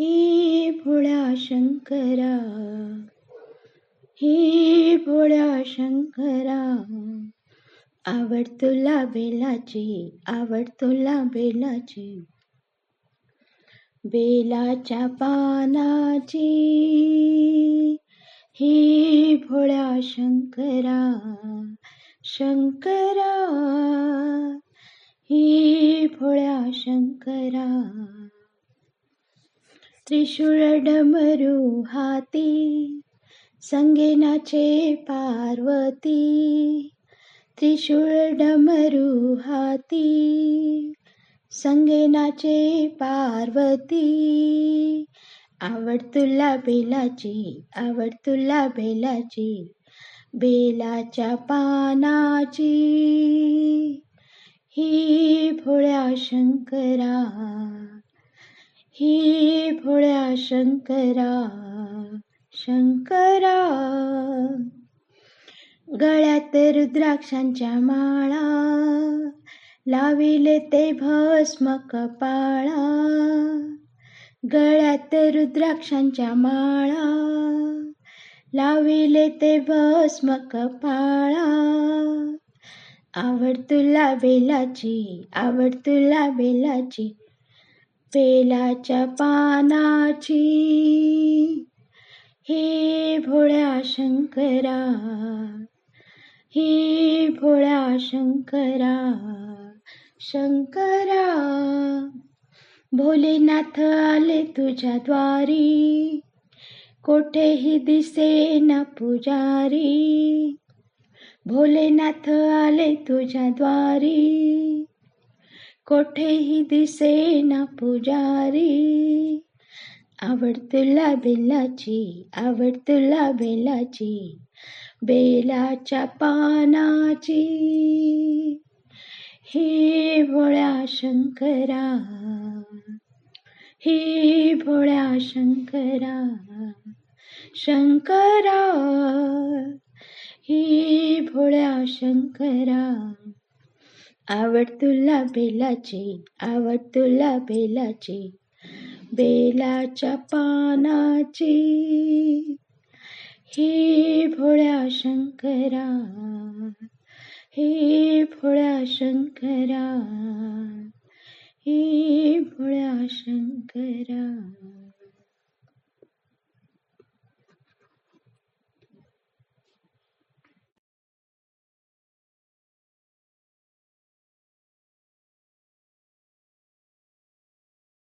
हे भोळ्या शंकरा हे भोळ्या शंकरा आवड तुला बेलाची आवड तुला बेलाची. बेलाच्या पानाची हे भोळ्या शंकरा शंकरा हे भोळ्या शंकरा. त्रिशूळ डमरू हाती संगेनाचे पार्वती. त्रिशूळ डमरू हाती संगेनाचे पार्वती. आवड तुला बेलाची आवड तुला बेलाची बेलाच्या पानाची. ही भोळ्या शंकरा ही भोळ्या शंकरा शंकरा. गळ्यात रुद्राक्षांच्या माळा लाविले ते भस्म कपाळा. गळ्यात रुद्राक्षांच्या माळा लाविले ते भस्म कपाळा. आवड तुला बेलाची आवड तुला बेलाची बेलाच्या पानाची. हे भोळ्या शंकरा हे भोळ्या शंकरा शंकरा भोलेनाथ आले तुझ्या द्वारी. कोठेही दिसे ना पुजारी भोलेनाथ आले तुझ्या द्वारी. कोठेही दिसे ना पुजारी. आवड तुला बेलाची आवड तुला बेलाची बेलाच्या पानाची. हे भोळ्या शंकरा हे भोळ्या शंकरा शंकरा हे भोळ्या शंकरा. आवड तुला बेलाची आवड तुला बेलाची बेलाच्या पानाची. हे भोळ्या शंकरा हे भोळ्या शंकरा हे भोळ्या शंकरा.